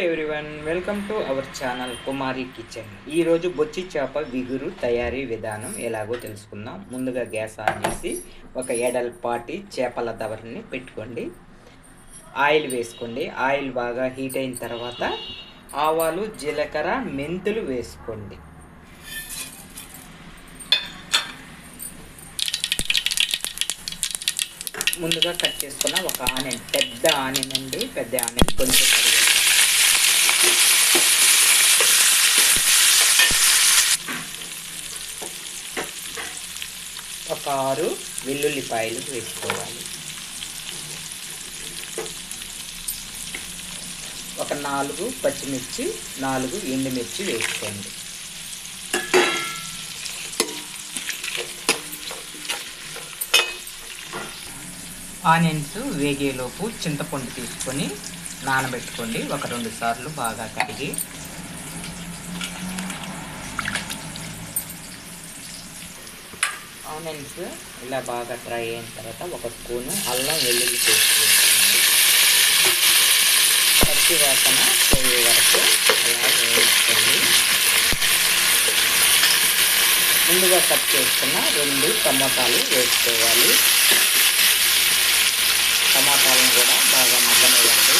Everyone welcome to our channel Kumari kitchen ఈరోజు బొచ్చి చేప విగురు తయారీ విధానం ఎలాగో తెలుసుకుందాం. ముందుగా గ్యాస్ ఆన్ చేసి ఒక ఎడల్పాటి చేపల దవరిని పెట్టుకోండి. ఆయిల్ వేసుకోండి. ఆయిల్ బాగా హీట్ అయిన తర్వాత ఆవాలు జీలకర్ర మెంతులు వేసుకోండి. ముందుగా కట్ చేసుకున్న ఒక ఆనియన్ పెద్ద ఆనియన్ అండి పెద్ద ఆనియన్ కొంచెం ఒక ఆరు వెల్లుల్లిపాయలు వేసుకోవాలి. ఒక నాలుగు పచ్చిమిర్చి నాలుగు ఎండుమిర్చి వేసుకోండి. ఆనియన్స్ వేగేలోపు చింతపండు తీసుకొని నానబెట్టుకోండి. ఒక రెండు సార్లు బాగా కడిగి ఆనియన్స్ ఇలా బాగా ఫ్రై అయిన తర్వాత ఒక స్పూను అల్లం వెల్లుల్లి పేస్ట్ పచ్చి వాసన పోయే వరకు అలా వేసుకోండి ముందుగా కట్ చేసుకున్న రెండు టమాటాలు వేసుకోవాలి. టమాటాలను కూడా బాగా మగ్గనివ్వండి.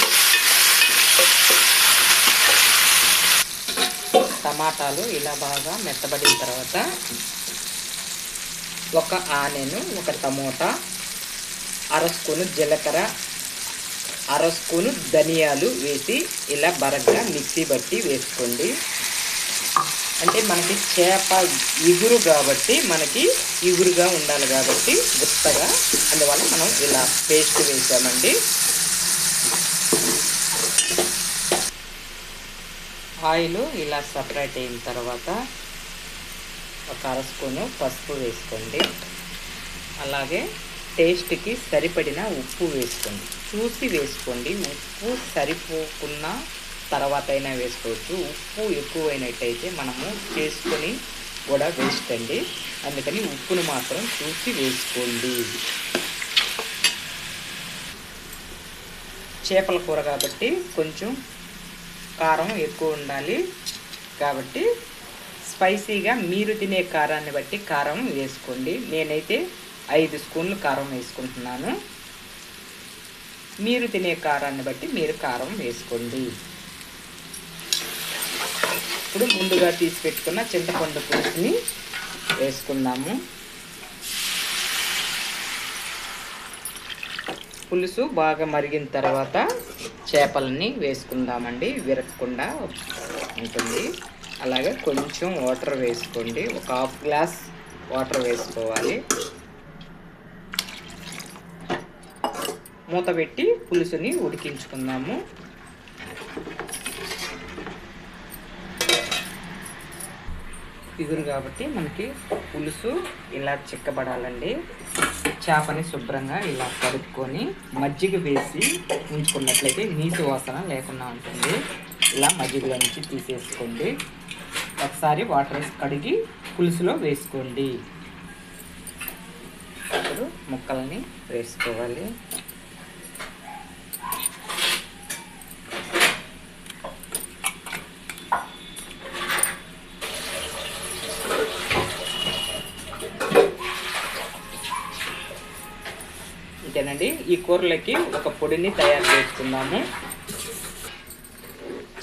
టమాటాలు ఇలా బాగా మెత్తబడిన తర్వాత ఒక ఆనెను ఒక టమోటా అర స్పూను జీలకర్ర అర స్పూను ధనియాలు వేసి ఇలా బరగ్గా మిక్సీ బట్టి వేసుకోండి. అంటే మనకి చేప ఇగురు కాబట్టి మనకి ఇగురుగా ఉండాలి కాబట్టి గుత్తగా. అందువల్ల మనం ఇలా పేస్ట్ వేసామండి. ఆయిల్ ఇలా సపరేట్ అయిన తర్వాత ఒక అర స్పూను పసుపు వేసుకోండి. అలాగే టేస్ట్కి సరిపడిన ఉప్పు వేసుకోండి. చూసి వేసుకోండి. ఉప్పు సరిపోకున్న తర్వాత అయినా వేసుకోవచ్చు. ఉప్పు ఎక్కువైనట్టయితే మనము చేసుకొని కూడా వేస్ట్ అండి. అందుకని ఉప్పును మాత్రం చూసి వేసుకోండి. చేపల కూర కాబట్టి కొంచెం కారం ఎక్కువ ఉండాలి. కాబట్టి స్పైసీగా మీరు తినే కారాన్ని బట్టి కారం వేసుకోండి. నేనైతే ఐదు స్పూన్లు కారం వేసుకుంటున్నాను. మీరు తినే కారాన్ని బట్టి మీరు కారం వేసుకోండి. ఇప్పుడు ముందుగా తీసి పెట్టుకున్న చింతపండు పులుసుని వేసుకుందాము. పులుసు బాగా మరిగిన తర్వాత చేపలని వేసుకుందామండి. విరగకుండా ఉంటుంది. అలాగే కొంచెం వాటర్ వేసుకోండి. ఒక హాఫ్ గ్లాస్ వాటర్ వేసుకోవాలి. మూత పెట్టి పులుసుని ఉడికించుకుందాము. ఇగురు కాబట్టి మనకి పులుసు ఇలా చిక్కబడాలండి. చేపని శుభ్రంగా ఇలా కడుక్కొని మజ్జిగ వేసి ఉంచుకున్నట్లయితే నీటి వాసన లేకుండా ఉంటుంది. ఇలా మజ్జిగలో నుంచి తీసేసుకోండి. ఒకసారి వాటర్ వేసి కడిగి పులుసులో వేసుకోండి. ఇప్పుడు ముక్కల్ని వేసుకోవాలి. ఇంతేనండి ఈ కూరలకి ఒక పొడిని తయారు చేసుకుందాము.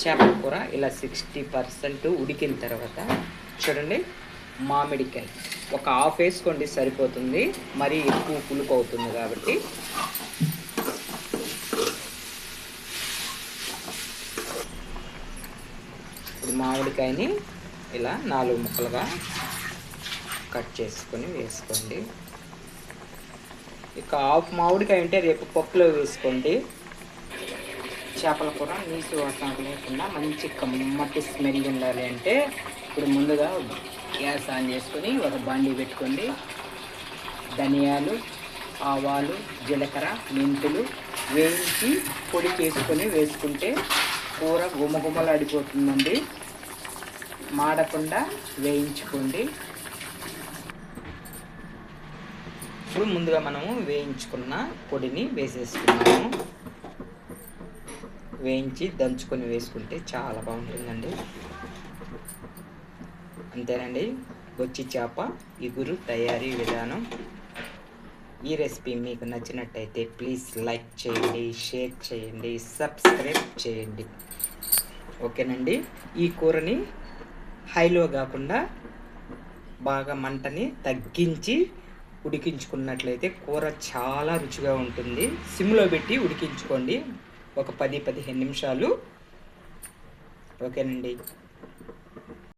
చేపల కూర ఇలా సిక్స్టీ పర్సెంట్ ఉడికిన తర్వాత చూడండి మామిడికాయ. ఒక హాఫ్ వేసుకోండి సరిపోతుంది. మరీ ఎక్కువ పులుపు అవుతుంది కాబట్టి. ఇప్పుడు మామిడికాయని ఇలా నాలుగు ముక్కలుగా కట్ చేసుకొని వేసుకోండి. ఇక హాఫ్ మామిడికాయ ఉంటే రేపు పప్పులో వేసుకోండి. చేపల కూర నీసు వాసన లేకుండా మంచి కమ్మటి స్మెల్ ఉండాలి అంటే ఇప్పుడు ముందుగా గ్యాస్ ఆన్ చేసుకొని ఒక బాండీ పెట్టుకోండి. ధనియాలు ఆవాలు జీలకర్ర మెంతులు వేయించి పొడి చేసుకొని వేసుకుంటే కూర గుమగుమలాడిపోతుందండి. మాడకుండా వేయించుకోండి. ఇప్పుడు ముందుగా మనము వేయించుకున్న పొడిని వేసేసుకున్నాము వేయించి దంచుకొని వేసుకుంటే చాలా బాగుంటుందండి. అంతేనండి. బొచ్చి చేప ఇగురు తయారీ విధానం. ఈ రెసిపీ మీకు నచ్చినట్టయితే ప్లీజ్ లైక్ చేయండి షేర్ చేయండి సబ్స్క్రైబ్ చేయండి. ఓకేనండి. ఈ కూరని హైలో కాకుండా బాగా మంటని తగ్గించి ఉడికించుకున్నట్లయితే కూర చాలా రుచిగా ఉంటుంది. సిమ్లో పెట్టి ఉడికించుకోండి. ఒక పది పదిహేను నిమిషాలు. ఓకేనండి.